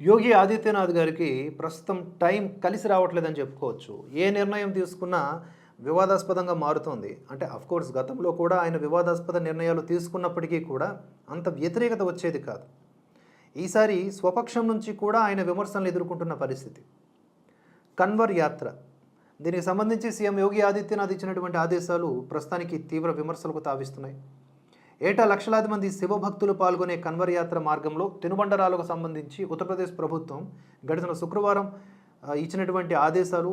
యోగి ఆదిత్యనాథ్ గారికి ప్రస్తుతం టైం కలిసి రావట్లేదని చెప్పుకోవచ్చు. ఏ నిర్ణయం తీసుకున్నా వివాదాస్పదంగా మారుతోంది. అంటే అఫ్కోర్స్ గతంలో కూడా ఆయన వివాదాస్పద నిర్ణయాలు తీసుకున్నప్పటికీ కూడా అంత వ్యతిరేకత వచ్చేది కాదు. ఈసారి స్వపక్షం నుంచి కూడా ఆయన విమర్శలు ఎదుర్కొంటున్న పరిస్థితి. కన్వర్ యాత్ర. దీనికి సంబంధించి సీఎం యోగి ఆదిత్యనాథ్ ఇచ్చినటువంటి ఆదేశాలు ప్రస్తుతానికి తీవ్ర విమర్శలకు తావిస్తున్నాయి. ఏటా లక్షలాది మంది శివభక్తులు పాల్గొనే కన్వర్ యాత్ర మార్గంలో తినుబండరాలకు సంబంధించి ఉత్తరప్రదేశ్ ప్రభుత్వం గడిచిన శుక్రవారం ఇచ్చినటువంటి ఆదేశాలు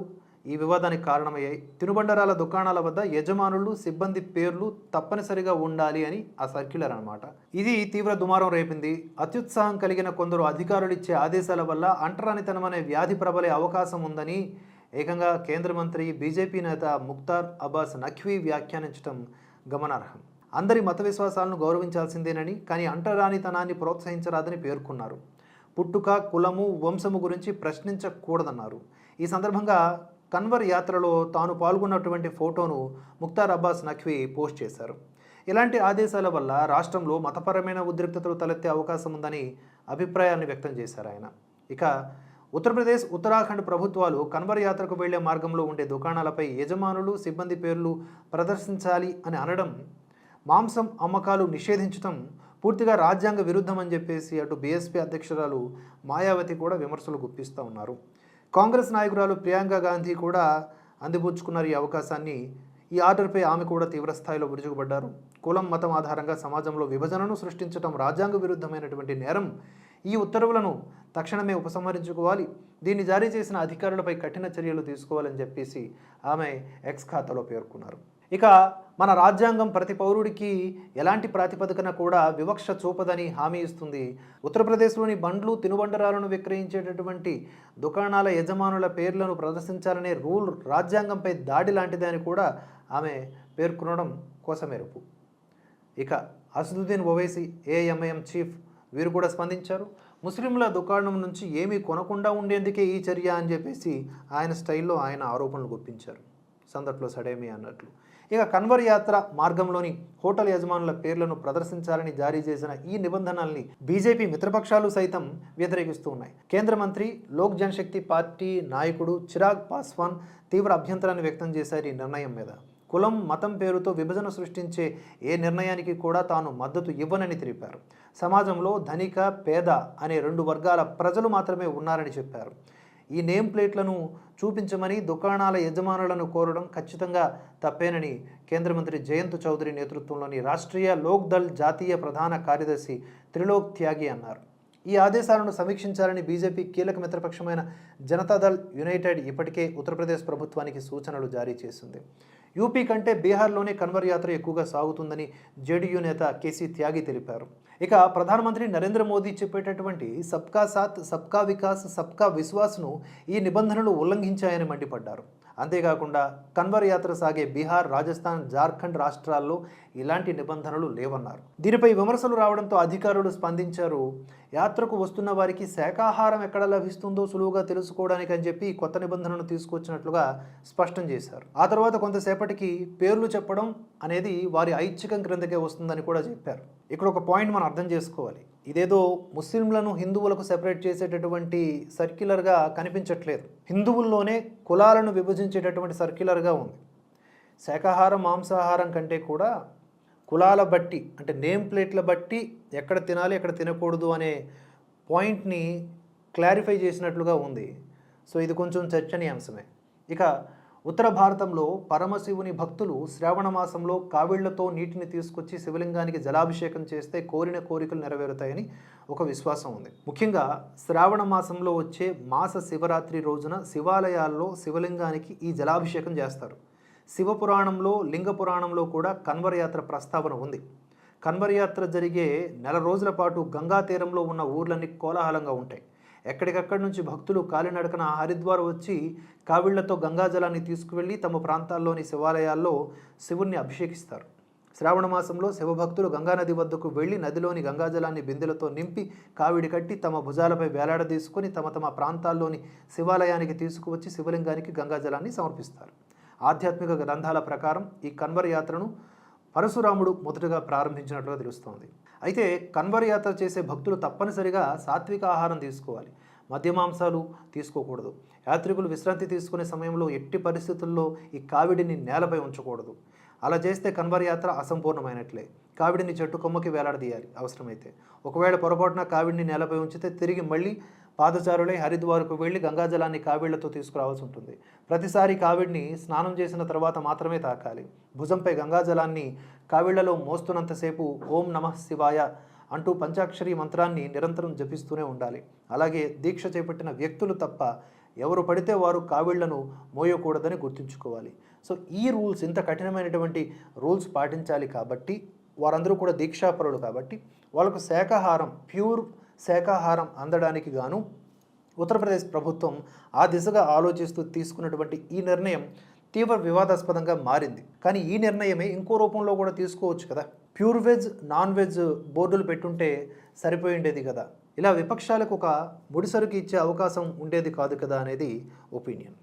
ఈ వివాదానికి కారణమయ్యాయి. తినుబండరాల దుకాణాల వద్ద యజమానులు సిబ్బంది పేర్లు తప్పనిసరిగా ఉండాలి అని ఆ సర్క్యులర్ అనమాట ఇది తీవ్ర దుమారం రేపింది. అత్యుత్సాహం కలిగిన కొందరు అధికారులు ఇచ్చే ఆదేశాల వల్ల అంటరానితనమనే వ్యాధి ప్రబలే అవకాశం ఉందని ఏకంగా కేంద్ర మంత్రి బీజేపీ నేత ముక్తార్ అబ్బాస్ నఖ్వీ వ్యాఖ్యానించడం గమనార్హం. అందరి మత విశ్వాసాలను గౌరవించాల్సిందేనని కానీ అంటరానితనాన్ని ప్రోత్సహించరాదని పేర్కొన్నారు. పుట్టుక కులము వంశము గురించి ప్రశ్నించకూడదన్నారు. ఈ సందర్భంగా కన్వర్ యాత్రలో తాను పాల్గొన్నటువంటి ఫోటోను ముక్తార్ అబ్బాస్ నఖ్వీ పోస్ట్ చేశారు. ఇలాంటి ఆదేశాల వల్ల రాష్ట్రంలో మతపరమైన ఉద్రిక్తతలు తలెత్తే అవకాశం ఉందని అభిప్రాయాన్ని వ్యక్తం చేశారు ఆయన. ఇక ఉత్తరప్రదేశ్ ఉత్తరాఖండ్ ప్రభుత్వాలు కన్వర్ యాత్రకు వెళ్ళే మార్గంలో ఉండే దుకాణాలపై యజమానులు సిబ్బంది పేర్లు ప్రదర్శించాలి అని అనడం మాంసం అమ్మకాలు నిషేధించడం పూర్తిగా రాజ్యాంగ విరుద్ధం అని చెప్పేసి అటు బీఎస్పీ అధ్యక్షురాలు మాయావతి కూడా విమర్శలు గుప్పిస్తూ ఉన్నారు. కాంగ్రెస్ నాయకురాలు ప్రియాంక గాంధీ కూడా అందిపుచ్చుకున్నారు ఈ అవకాశాన్ని. ఈ ఆర్డర్పై ఆమె కూడా తీవ్రస్థాయిలో విరుచుకుపడ్డారు. కులం మతం ఆధారంగా సమాజంలో విభజనను సృష్టించడం రాజ్యాంగ విరుద్ధమైనటువంటి నేరం. ఈ ఉత్తర్వులను తక్షణమే ఉపసంహరించుకోవాలి. దీన్ని జారీ చేసిన అధికారులపై కఠిన చర్యలు తీసుకోవాలని చెప్పేసి ఆమె ఎక్స్ ఖాతాలో పేర్కొన్నారు. ఇక మన రాజ్యాంగం ప్రతి పౌరుడికి ఎలాంటి ప్రాతిపదికన కూడా వివక్ష చూపదని హామీ ఇస్తుంది. ఉత్తరప్రదేశ్లోని బండ్లు తినుబండరాలను విక్రయించేటటువంటి దుకాణాల యజమానుల పేర్లను ప్రదర్శించాలనే రూల్ రాజ్యాంగంపై దాడి లాంటిదని అని కూడా ఆమె పేర్కొనడం కోసమెరుపు. ఇక అసదుద్దీన్ ఓవైసీ ఏఎంఐఎం చీఫ్ వీరు కూడా స్పందించారు. ముస్లింల దుకాణం నుంచి ఏమీ కొనకుండా ఉండేందుకే ఈ చర్య అని చెప్పేసి ఆయన స్టైల్లో ఆయన ఆరోపణలు గుప్పించారు. సందట్లో సడేమి అన్నట్లు. ఇక కన్వర్ యాత్ర మార్గంలోని హోటల్ యజమానుల పేర్లను ప్రదర్శించాలని జారీ చేసిన ఈ నిబంధనల్ని బీజేపీ మిత్రపక్షాలు సైతం వ్యతిరేకిస్తూ ఉన్నాయి. కేంద్ర మంత్రి లోక్ జనశక్తి పార్టీ నాయకుడు చిరాగ్ పాస్వాన్ తీవ్ర అభ్యంతరాన్ని వ్యక్తం చేశారు ఈ నిర్ణయం మీద. కులం మతం పేరుతో విభజన సృష్టించే ఏ నిర్ణయానికి కూడా తాను మద్దతు ఇవ్వనని తెలిపారు. సమాజంలో ధనిక పేద అనే రెండు వర్గాల ప్రజలు మాత్రమే ఉన్నారని చెప్పారు. ఈ నేమ్ ప్లేట్లను చూపించమని దుకాణాల యజమానులను కోరడం ఖచ్చితంగా తప్పేనని కేంద్ర మంత్రి జయంత్ చౌదరి నేతృత్వంలోని రాష్ట్రీయ లోక్ దళ్ జాతీయ ప్రధాన కార్యదర్శి త్రిలోక్ త్యాగి అన్నారు. ఈ ఆదేశాలను సమీక్షించాలని బీజేపీ కీలక మిత్రపక్షమైన జనతాదళ్ యునైటెడ్ ఇప్పటికే ఉత్తరప్రదేశ్ ప్రభుత్వానికి సూచనలు జారీ చేసింది. యూపీ కంటే బీహార్లోనే కన్వర్ యాత్ర ఎక్కువగా సాగుతుందని జేడీయూ నేత కేసీ త్యాగి తెలిపారు. ఇక ప్రధానమంత్రి నరేంద్ర మోదీ చెప్పేటటువంటి సబ్కా సాత్ సబ్కా వికాస్ సబ్కా విశ్వాస్ను ఈ నిబంధనలు ఉల్లంఘించాయని మండిపడ్డారు. అంతేకాకుండా కన్వర్ యాత్ర సాగే బీహార్ రాజస్థాన్ జార్ఖండ్ రాష్ట్రాల్లో ఇలాంటి నిబంధనలు లేవన్నారు. దీనిపై విమర్శలు రావడంతో అధికారులు స్పందించారు యాత్రకు వస్తున్న వారికి శాకాహారం ఎక్కడ లభిస్తుందో సులువుగా తెలుసుకోవడానికి అని చెప్పి కొత్త నిబంధనను తీసుకొచ్చినట్లుగా స్పష్టం చేశారు. ఆ తర్వాత కొంతసేపటికి పేర్లు చెప్పడం అనేది వారి ఐచ్ఛికం క్రిందకే వస్తుందని కూడా చెప్పారు. ఇక్కడ ఒక పాయింట్ మనం అర్థం చేసుకోవాలి. ఇదేదో ముస్లింలను హిందువులకు సెపరేట్ చేసేటటువంటి సర్క్యులర్గా కనిపించట్లేదు. హిందువుల్లోనే కులాలను విభజించేటటువంటి సర్క్యులర్గా ఉంది. శాఖాహారం మాంసాహారం కంటే కూడా కులాల బట్టి అంటే నేమ్ ప్లేట్ల బట్టి ఎక్కడ తినాలి ఎక్కడ తినకూడదు అనే పాయింట్ని క్లారిఫై చేసినట్లుగా ఉంది. సో ఇది కొంచెం చర్చనీయాంశమే. ఇక ఉత్తర భారతంలో పరమశివుని భక్తులు శ్రావణ మాసంలో కావిళ్ళతో నీటిని తీసుకొచ్చి శివలింగానికి జలాభిషేకం చేస్తే కోరిన కోరికలు నెరవేరుతాయని ఒక విశ్వాసం ఉంది. ముఖ్యంగా శ్రావణ మాసంలో వచ్చే మాస శివరాత్రి రోజున శివాలయాల్లో శివలింగానికి ఈ జలాభిషేకం చేస్తారు. శివపురాణంలో లింగ పురాణంలో కూడా కన్వరయాత్ర ప్రస్తావన ఉంది. కన్వరయాత్ర జరిగే నెల రోజుల పాటు గంగా తీరంలో ఉన్న ఊర్లన్నీ కోలాహలంగా ఉంటాయి. ఎక్కడికక్కడి నుంచి భక్తులు కాలినడకన హరిద్వార్ వచ్చి కావిళ్ళతో గంగాజలాన్ని తీసుకువెళ్ళి తమ ప్రాంతాల్లోని శివాలయాల్లో శివుణ్ణి అభిషేకిస్తారు. శ్రావణ మాసంలో శివభక్తులు గంగానది వద్దకు వెళ్ళి నదిలోని గంగాజలాన్ని బిందెలతో నింపి కావిడి కట్టి తమ భుజాలపై వేలాడదీసుకొని తమ తమ ప్రాంతాల్లోని శివాలయానికి తీసుకువచ్చి శివలింగానికి గంగాజలాన్ని సమర్పిస్తారు. ఆధ్యాత్మిక గ్రంథాల ప్రకారం ఈ కన్వర్ యాత్రను పరశురాముడు మొదటగా ప్రారంభించినట్లుగా తెలుస్తోంది. అయితే కన్వర్ యాత్ర చేసే భక్తులు తప్పనిసరిగా సాత్విక ఆహారం తీసుకోవాలి. మద్యమాంసాలు తీసుకోకూడదు. యాత్రికులు విశ్రాంతి తీసుకునే సమయంలో ఎట్టి పరిస్థితుల్లో ఈ కావిడిని నేలపై ఉంచకూడదు. అలా చేస్తే కన్వర్ యాత్ర అసంపూర్ణమైనట్లే. కావిడిని చెట్టు కొమ్మకి వేలాడదీయాలి. అవసరమైతే. ఒకవేళ పొరపాటున కావిడిని నేలపై ఉంచితే తిరిగి మళ్ళీ పాదచారులై హరిద్వార్కు వెళ్ళి గంగాజలాన్ని కావిళ్ళతో తీసుకురావాల్సి ఉంటుంది. ప్రతిసారి కావిడిని స్నానం చేసిన తర్వాత మాత్రమే తాకాలి. భుజంపై గంగాజలాన్ని కావిళ్ళలో మోస్తున్నంతసేపు ఓం నమః శివాయ అంటూ పంచాక్షరి మంత్రాన్ని నిరంతరం జపిస్తూనే ఉండాలి. అలాగే దీక్ష చేపట్టిన వ్యక్తులు తప్ప ఎవరు పడితే వారు కావిళ్ళను మోయకూడదని గుర్తుంచుకోవాలి. సో ఈ రూల్స్ ఇంత కఠినమైనటువంటి రూల్స్ పాటించాలి కాబట్టి వారందరూ కూడా దీక్షాపరులు కాబట్టి వాళ్ళకు శాకాహారం ప్యూర్ శాకాహారం అందడానికి గాను ఉత్తరప్రదేశ్ ప్రభుత్వం ఆ దిశగా ఆలోచిస్తూ తీసుకున్నటువంటి ఈ నిర్ణయం తీవ్ర వివాదాస్పదంగా మారింది. కానీ ఈ నిర్ణయమే ఇంకో రూపంలో కూడా తీసుకోవచ్చు కదా. ప్యూర్ వెజ్ నాన్ వెజ్ బోర్డులు పెట్టుంటే సరిపోయిండేది కదా. ఇలా విపక్షాలకు ఒక ముడిసరుకు ఇచ్చే అవకాశం ఉండేది కాదు కదా అనేది ఒపీనియన్.